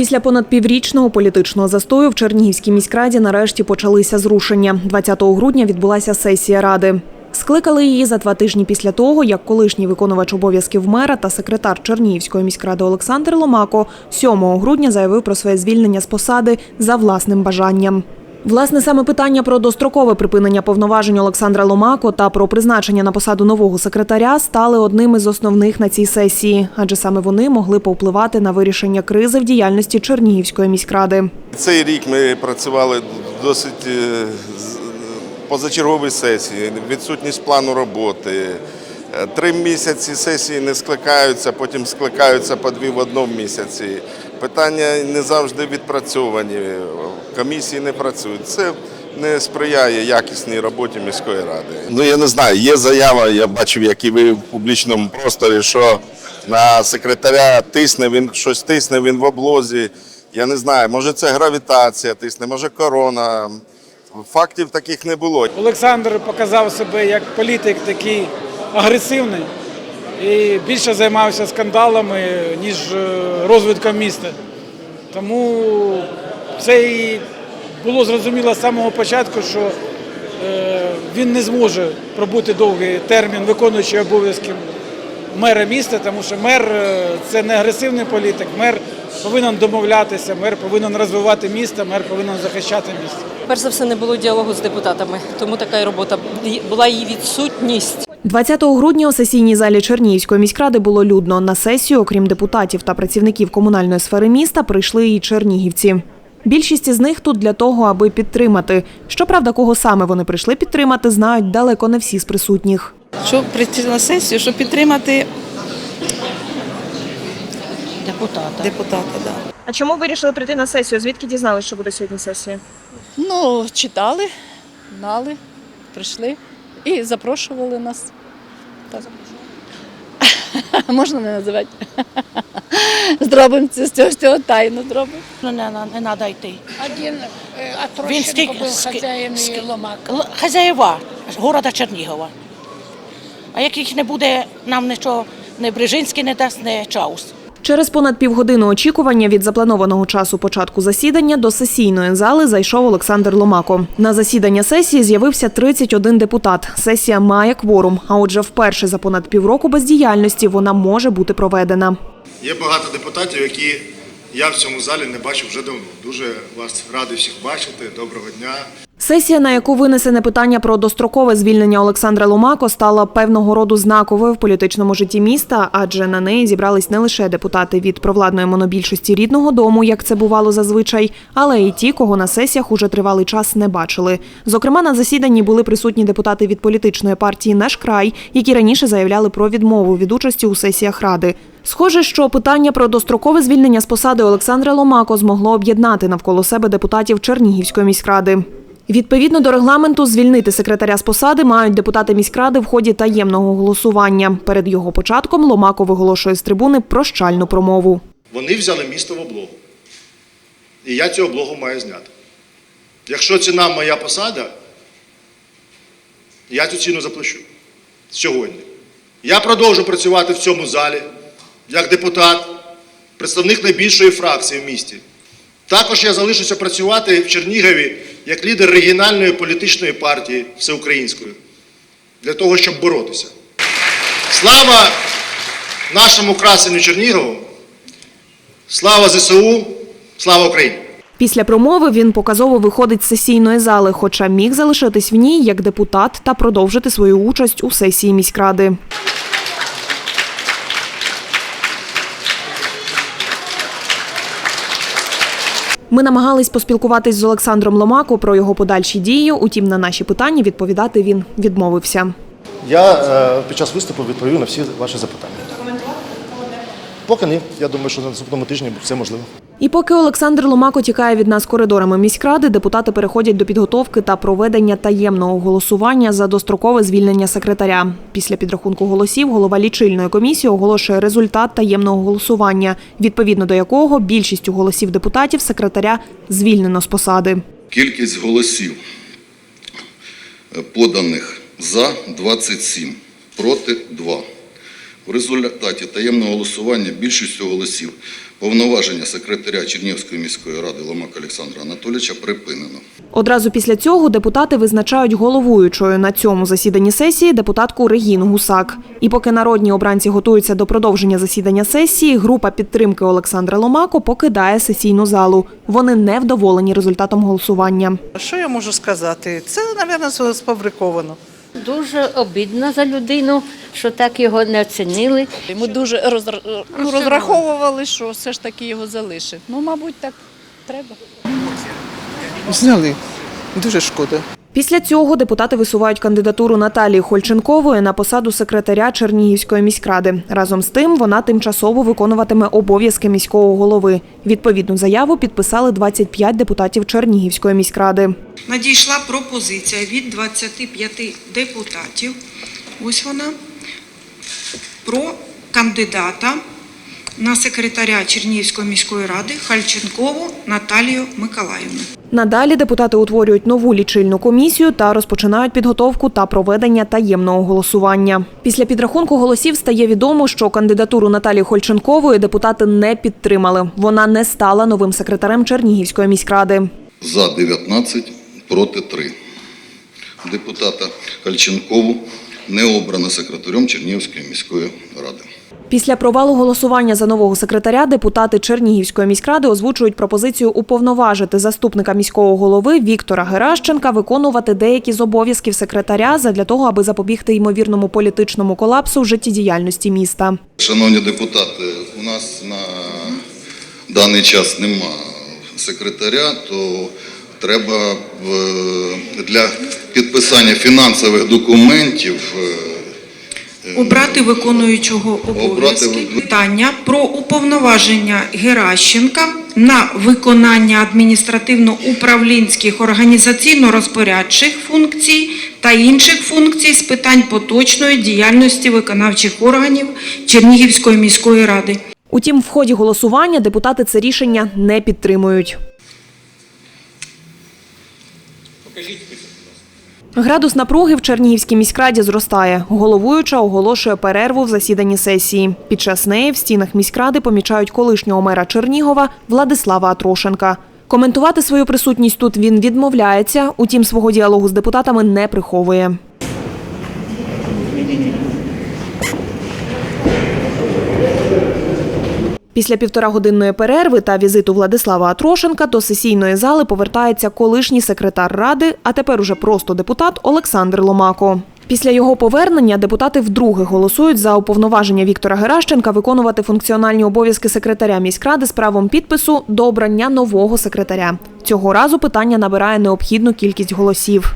Після понад піврічного політичного застою в Чернігівській міськраді нарешті почалися зрушення. 20 грудня відбулася сесія ради. Скликали її за два тижні після того, як колишній виконувач обов'язків мера та секретар Чернігівської міськради Олександр Ломако 7 грудня заявив про своє звільнення з посади за власним бажанням. Власне, саме питання про дострокове припинення повноважень Олександра Ломако та про призначення на посаду нового секретаря стали одним із основних на цій сесії, адже саме вони могли повпливати на вирішення кризи в діяльності Чернігівської міськради. Цей рік ми працювали досить е, позачергові сесії, відсутність плану роботи. Е, Три місяці сесії не скликаються, потім скликаються по дві в одному місяці. Питання не завжди відпрацьовані, комісії не працюють. Це не сприяє якісній роботі міської ради. Ну я не знаю, є заява, я бачив, як і ви в публічному просторі, що на секретаря тисне він щось тисне він в облозі. Я не знаю, може це гравітація тисне, може корона. Фактів таких не було. Олександр показав себе як політик такий агресивний і більше займався скандалами, ніж е, розвитком міста. Тому це і було зрозуміло з самого початку, що е, він не зможе пробути довгий термін, виконуючи обов'язки мера міста, тому що мер е, це не агресивний політик, мер повинен домовлятися, мер повинен розвивати місто, мер повинен захищати місто. Перш за все, не було діалогу з депутатами, тому така і робота була її відсутність. 20 грудня у сесійній залі Чернігівської міськради було людно. На сесію, окрім депутатів та працівників комунальної сфери міста, прийшли і чернігівці. Більшість із них тут для того, аби підтримати. Щоправда, кого саме вони прийшли підтримати, знають далеко не всі з присутніх. щоб прийти на сесію, щоб підтримати Депутата. депутата. Да. А чому вирішили прийти на сесію? Звідки дізналися, що буде сьогодні сесія? Ну, читали, знали, прийшли і запрошували нас. Так. Можна не називати. Зробимо це з цього, з цього тайну зробимо. Ну, не, не, треба йти. Один, а Він Трощенко скільки- был ски- хозяин ски- и Ломак. Хазяєва города Чернігова. А як їх не буде, нам нічого не Брижинський не дасть, не Чаус. Через понад півгодини очікування від запланованого часу початку засідання до сесійної зали зайшов Олександр Ломако. На засідання сесії з'явився 31 депутат. Сесія має кворум, а отже, вперше за понад півроку бездіяльності вона може бути проведена. Є багато депутатів, які я в цьому залі не бачив вже давно. Дуже вас радий всіх бачити. Доброго дня. Сесія, на яку винесене питання про дострокове звільнення Олександра Ломако, стала певного роду знаковою в політичному житті міста, адже на неї зібрались не лише депутати від провладної монобільшості рідного дому, як це бувало зазвичай, але й ті, кого на сесіях уже тривалий час не бачили. Зокрема, на засіданні були присутні депутати від політичної партії Наш край, які раніше заявляли про відмову від участі у сесіях ради. Схоже, що питання про дострокове звільнення з посади Олександра Ломако змогло об'єднати навколо себе депутатів Чернігівської міськради. Відповідно до регламенту, звільнити секретаря з посади мають депутати міськради в ході таємного голосування. Перед його початком Ломако виголошує з трибуни прощальну промову. Вони взяли місто в облогу. І я цю облогу маю зняти. Якщо ціна моя посада, я цю ціну заплачу сьогодні. Я продовжу працювати в цьому залі як депутат, представник найбільшої фракції в місті. Також я залишуся працювати в Чернігові як лідер регіональної політичної партії всеукраїнської для того, щоб боротися. Слава нашому красеню Чернігову! Слава ЗСУ! Слава Україні! Після промови він показово виходить з сесійної зали, хоча міг залишитись в ній як депутат та продовжити свою участь у сесії міськради. Ми намагались поспілкуватись з Олександром Ломако про його подальші дії. Утім, на наші питання відповідати він відмовився. Я е, під час виступу відповів на всі ваші запитання. Поки ні. Я думаю, що на наступному тижні все можливо. І поки Олександр Ломако тікає від нас коридорами міськради, депутати переходять до підготовки та проведення таємного голосування за дострокове звільнення секретаря. Після підрахунку голосів голова лічильної комісії оголошує результат таємного голосування, відповідно до якого більшістю голосів депутатів секретаря звільнено з посади. Кількість голосів е, поданих за 27, проти 2. В результаті таємного голосування більшістю голосів Повноваження секретаря Чернігівської міської ради Ломака Олександра Анатолійовича припинено. Одразу після цього депутати визначають головуючою на цьому засіданні сесії депутатку Регіну Гусак. І поки народні обранці готуються до продовження засідання сесії, група підтримки Олександра Ломако покидає сесійну залу. Вони невдоволені результатом голосування. Що я можу сказати? Це, мабуть, сфабриковано. Дуже обідно за людину, що так його не оцінили. Ми дуже ну, розраховували, що все ж таки його залишить. Ну, мабуть, так треба. Зняли. Дуже шкода. Після цього депутати висувають кандидатуру Наталії Хольченкової на посаду секретаря Чернігівської міськради. Разом з тим, вона тимчасово виконуватиме обов'язки міського голови. Відповідну заяву підписали 25 депутатів Чернігівської міськради. Надійшла пропозиція від 25 депутатів. Ось вона про кандидата на секретаря Чернігівської міської ради Хальченкову Наталію Миколаївну. Надалі депутати утворюють нову лічильну комісію та розпочинають підготовку та проведення таємного голосування. Після підрахунку голосів стає відомо, що кандидатуру Наталії Хольченкової депутати не підтримали. Вона не стала новим секретарем Чернігівської міськради. За 19, проти 3. Депутата Кальченкову не обрано секретарем Чернігівської міської ради. Після провалу голосування за нового секретаря депутати Чернігівської міськради озвучують пропозицію уповноважити заступника міського голови Віктора Геращенка виконувати деякі з обов'язків секретаря задля того, аби запобігти ймовірному політичному колапсу в життєдіяльності міста. Шановні депутати, у нас на даний час нема секретаря, то треба е, для підписання фінансових документів е, Обрати виконуючого обов'язки. Питання про уповноваження Геращенка на виконання адміністративно-управлінських організаційно-розпорядчих функцій та інших функцій з питань поточної діяльності виконавчих органів Чернігівської міської ради. Утім, в ході голосування депутати це рішення не підтримують. Градус напруги в Чернігівській міськраді зростає. Головуюча оголошує перерву в засіданні сесії. Під час неї в стінах міськради помічають колишнього мера Чернігова Владислава Атрошенка. Коментувати свою присутність тут він відмовляється, утім свого діалогу з депутатами не приховує. Після півторагодинної перерви та візиту Владислава Атрошенка до сесійної зали повертається колишній секретар ради, а тепер уже просто депутат Олександр Ломако. Після його повернення депутати вдруге голосують за уповноваження Віктора Геращенка виконувати функціональні обов'язки секретаря міськради з правом підпису до обрання нового секретаря. Цього разу питання набирає необхідну кількість голосів.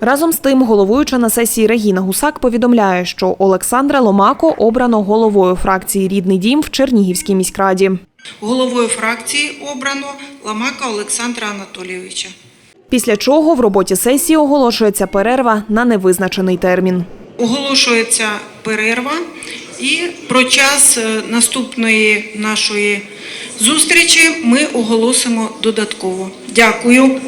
Разом з тим, головуюча на сесії Регіна Гусак повідомляє, що Олександра Ломако обрано головою фракції Рідний дім в Чернігівській міськраді. Головою фракції обрано Ламака Олександра Анатолійовича. Після чого в роботі сесії оголошується перерва на невизначений термін. Оголошується перерва і про час е, наступної нашої зустрічі ми оголосимо додатково. Дякую.